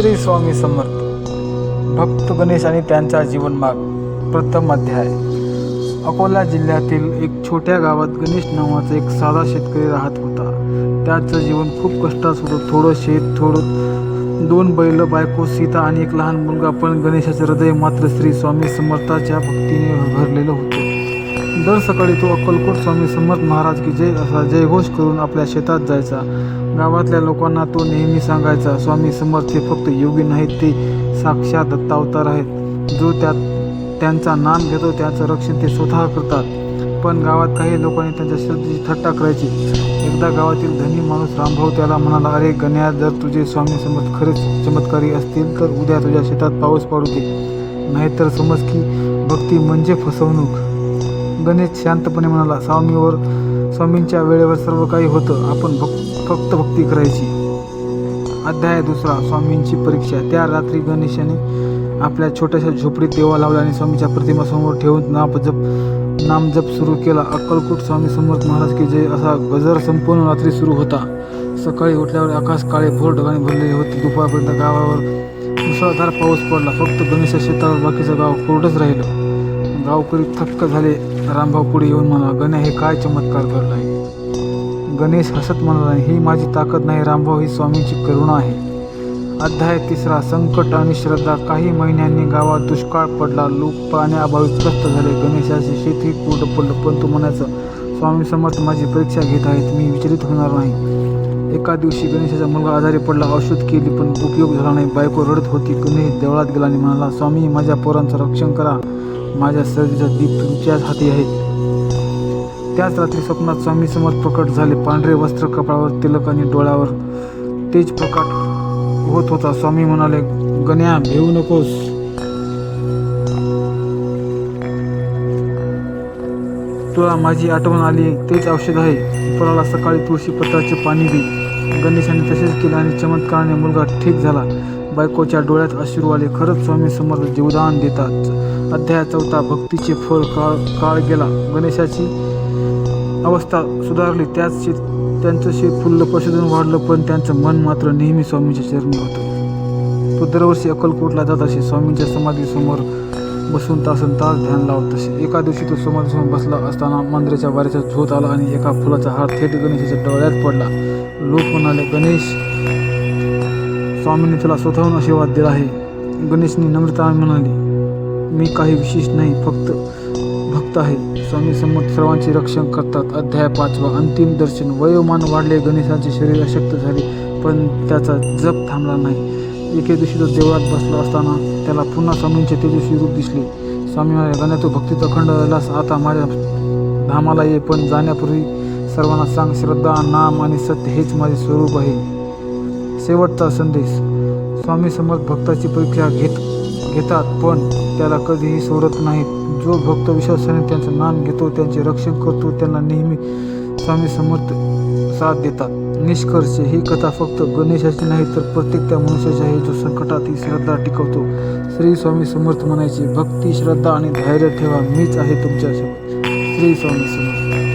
श्री स्वामी समर्थ. भक्त गणेश आणि त्यांचा जीवनमार्ग प्रथम अध्याय. अकोला जिल्ह्यातील एक छोट्या गावात गणेश नावाचा एक साधा शेतकरी राहत होता. त्याचं जीवन खूप कष्टात होतं. थोडं शेत थोडं दोन बैल बायको सीता आणि एक लहान मुलगा पण गणेशाचं हृदय मात्र श्री स्वामी समर्थाच्या भक्तीने भरलेलं होतं. दर सकाळी तो अक्कलकोट स्वामी समर्थ महाराज की जय असा जयघोष करून आपल्या शेतात जायचा. गावातल्या लोकांना तो नेहमी सांगायचा स्वामी समर्थ हे फक्त योगी नाहीत ते साक्षात दत्तावतार आहेत. जो त्यात त्यांचा नाम घेतो त्याचं रक्षण ते स्वतः करतात. पण गावात काही लोकांनी त्यांच्या श्रद्धेची थट्टा करायची. एकदा गावातील धनी माणूस रामभाऊ त्याला म्हणाला अरे गण्या जर तुझे स्वामी समर्थ खरेच चमत्कारी असतील तर उद्या तुझ्या शेतात पाऊस पडू दे. नाहीतर समज की भक्ती म्हणजे फसवणूक. गणेश शांतपणे म्हणाला स्वामीवर स्वामींच्या वेळेवर सर्व काही होतं. आपण भक् फक्त भक्ती करायची. अध्याय दुसरा स्वामींची परीक्षा. त्या रात्री गणेशाने आपल्या छोट्याशा झोपडीत देवा लावला आणि स्वामीच्या प्रतिमासमोर ठेवून नापजप नामजप सुरू केला. अक्कलकोट स्वामी समर्थ महाराज की जय असा गजर संपूर्ण रात्री सुरू होता. सकाळी उठल्यावर आकाश काळे भोर ढगाने भरलेले होते. दुपारपर्यंत गावावर मुसळधार पाऊस पडला. फक्त गणेशा शेतावर बाकीचं गाव कोरडंच राहिलं. गावकरी थक्क झाले. रामभाऊ पुढे येऊन म्हणा गण्या हे काय चमत्कार घडलाय? गणेश हसत म्हणाला ही माझी ताकद नाही. रामभाऊ ही स्वामींची करुणा आहे. अध्याय तिसरा संकट आणि श्रद्धा. काही महिन्यांनी गावात दुष्काळ पडला. लोक पाण्याअभावी त्रस्त झाले. गणेशाची शेती कोरडं पडलं? पण तो म्हणायचं स्वामी समर्थ माझी परीक्षा घेत आहेत. मी विचलित होणार नाही. एका दिवशी गणेशाचा मुलगा आजारी पडला. औषध केली पण उपयोग झाला नाही. बायको रडत होती. गणेश देवळात गेला आणि म्हणाला स्वामी माझ्या पोरांचं रक्षण करा. माझ्या सर्दीचा दीप तुमच्याच हाती आहे. त्याच रात्री स्वप्नात स्वामी समर्थ प्रकट झाले. पांढरे वस्त्र कपाळावर तिलक आणि डोळ्यावर तेज प्रकट होत होता. स्वामी म्हणाले गण्या भेऊ नकोस. तुला माझी आठवण आली तेच औषध आहे. फळाला सकाळी तुळशी पत्राचे पाणी दे. गणेशाने तसेच केले आणि चमत्काराने मुलगा ठीक झाला. बायकोच्या डोळ्यात अश्रू खरंच स्वामी समर्थ जीवदान देतात. अध्याय चौथा भक्तीचे फळ काळ काळ गेला. गणेशाची अवस्था सुधारली. त्याच शेत त्यांचं शेत फुललं पशुधन वाढलं पण त्यांचं मन मात्र नेहमी स्वामींच्या चरणी होतं. तो दरवर्षी अक्कलकोटला जात असे. स्वामींच्या समाधीसमोर बसून तासन तास ध्यान लावत असे. एका दिवशी तो समाधीसमोर बसला असताना मंदिराच्या वाऱ्याचा झोत आला आणि एका फुलाचा हार थेट गणेशाच्या डोळ्यात पडला. लोक म्हणाले गणेश स्वामींनी त्याला स्वतःहून आशीर्वाद दिला आहे. गणेशनी नम्रता म्हणाली मी काही विशेष नाही फक्त भक्त आहे. स्वामी समर्थ सर्वांचे रक्षण करतात. अध्याय पाचवा अंतिम दर्शन. वयोमान वाढले गणेशाचे शरीर अशक्त झाले पण त्याचा जप थांबला नाही. एके दिवशी तो देवळात बसला असताना त्याला पुन्हा स्वामींचे तेजस्वी रूप दिसले. स्वामी म्हणाले गण्या तू भक्तीचा खंड झालास आता माझ्या धामाला ये पण जाण्यापूर्वी सर्वांना सांग श्रद्धा नाम आणि सत्य हेच माझे स्वरूप आहे. शेवटचा संदेश. स्वामी समर्थ भक्ताची परीक्षा घेत घेतात पण त्याला कधीही सोडत नाहीत. जो भक्त विश्वासाने त्यांचं नाम घेतो त्यांचे रक्षण करतो त्यांना नेहमी स्वामी समर्थ साथ देतात. निष्कर्ष ही कथा फक्त गणेशाची नाही तर प्रत्येक त्या मनुष्याची आहे जो संकटात ही श्रद्धा टिकवतो. श्री स्वामी समर्थ म्हणायचे भक्ती श्रद्धा आणि धैर्य ठेवा मीच आहे तुमच्यासोबत श्री स्वामी समर्थ.